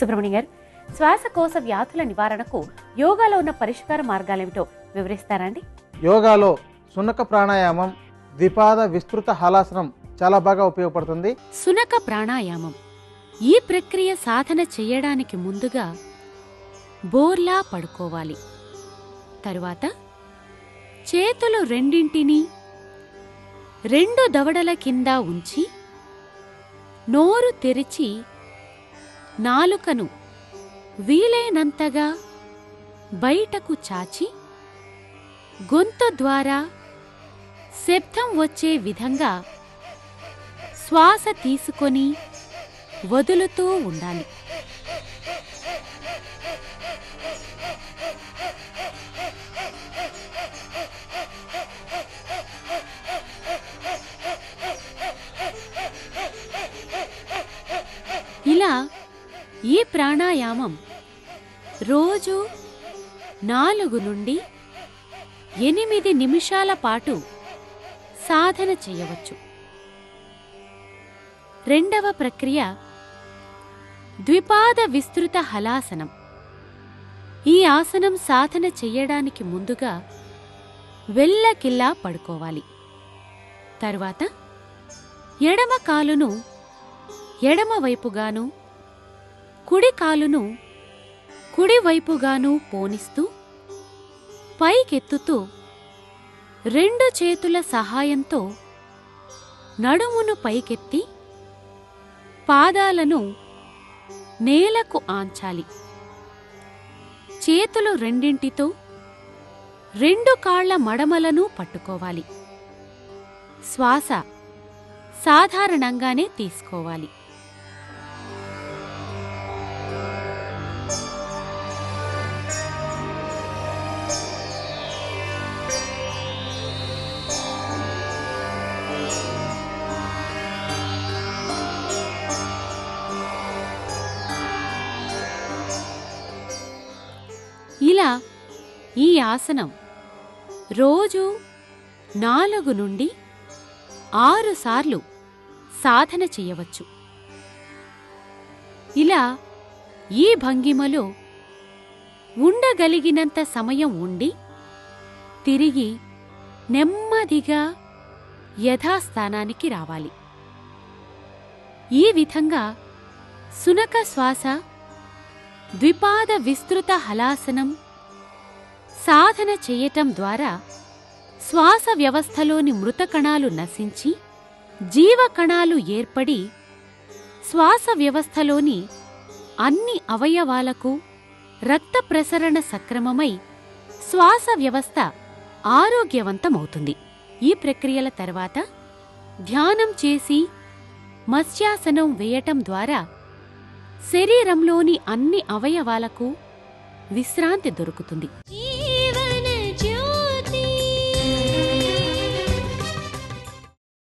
సుబ్రహ్మణ్యం గారు శ్వాసకోశ వ్యాధుల నివారణకు యోగాలో ఉన్న పరిష్కార మార్గాలేమిటో వివరిస్తారా అండి? యోగాలో సునక ప్రాణాయామం ద్విపాద విస్తృత హలాసనం చాలా బాగా ఉపయోగపడుతుంది. సునక ప్రాణాయామం. ఈ ప్రక్రియ సాధన చేయడానికి ముందుగా బోర్లా పడుకోవాలి. తరువాత చేతులు రెండింటినీ రెండు దవడల కింద ఉంచి నోరు తెరిచి నాలుకను వీలైనంతగా బయటకు చాచి గొంతు ద్వారా శబ్దం వచ్చే విధంగా శ్వాస తీసుకొని వదులుతూ ఉండాలి. ఇలా ఈ ప్రాణాయామం రోజు నాలుగు నుండి ఎనిమిది నిమిషాల పాటు సాధన చేయవచ్చు. రెండవ ప్రక్రియ ద్విపాద విస్తృత హలాసనం. ఈ ఆసనం సాధన చెయ్యడానికి ముందుగా వెల్లకిల్లా పడుకోవాలి. తరువాత ఎడమ కాలును ఎడమవైపుగాను కుడి కాలును కుడివైపుగాను పోనిస్తూ పైకెత్తుతూ రెండు చేతుల సహాయంతో నడుమును పైకెత్తి పాదాలను నేలకు ఆంచాలి. చేతులు రెండింటితో రెండు కాళ్ళ మడమలను పట్టుకోవాలి. శ్వాస సాధారణంగానే తీసుకోవాలి. ఇలా ఈ ఆసనం రోజు నాలుగు నుండి ఆరు సార్లు సాధన చేయవచ్చు. ఇలా ఈ భంగిమలో ఉండగలిగినంత సమయం ఉండి తిరిగి నెమ్మదిగా యథాస్థానానికి రావాలి. ఈ విధంగా సునక శ్వాస ద్విపాద విస్తృత హలాసనం సాధన చేయటం ద్వారా శ్వాస వ్యవస్థలోని మృతకణాలు నశించి జీవకణాలు ఏర్పడి శ్వాస వ్యవస్థలోని అన్ని అవయవాలకు రక్త ప్రసరణ సక్రమమై శ్వాస వ్యవస్థ ఆరోగ్యవంతమవుతుంది. ఈ ప్రక్రియల తర్వాత ధ్యానం చేసి మత్స్యాసనం వేయటం ద్వారా శరీరంలోని అన్ని అవయవాలకు విశ్రాంతి దొరుకుతుంది.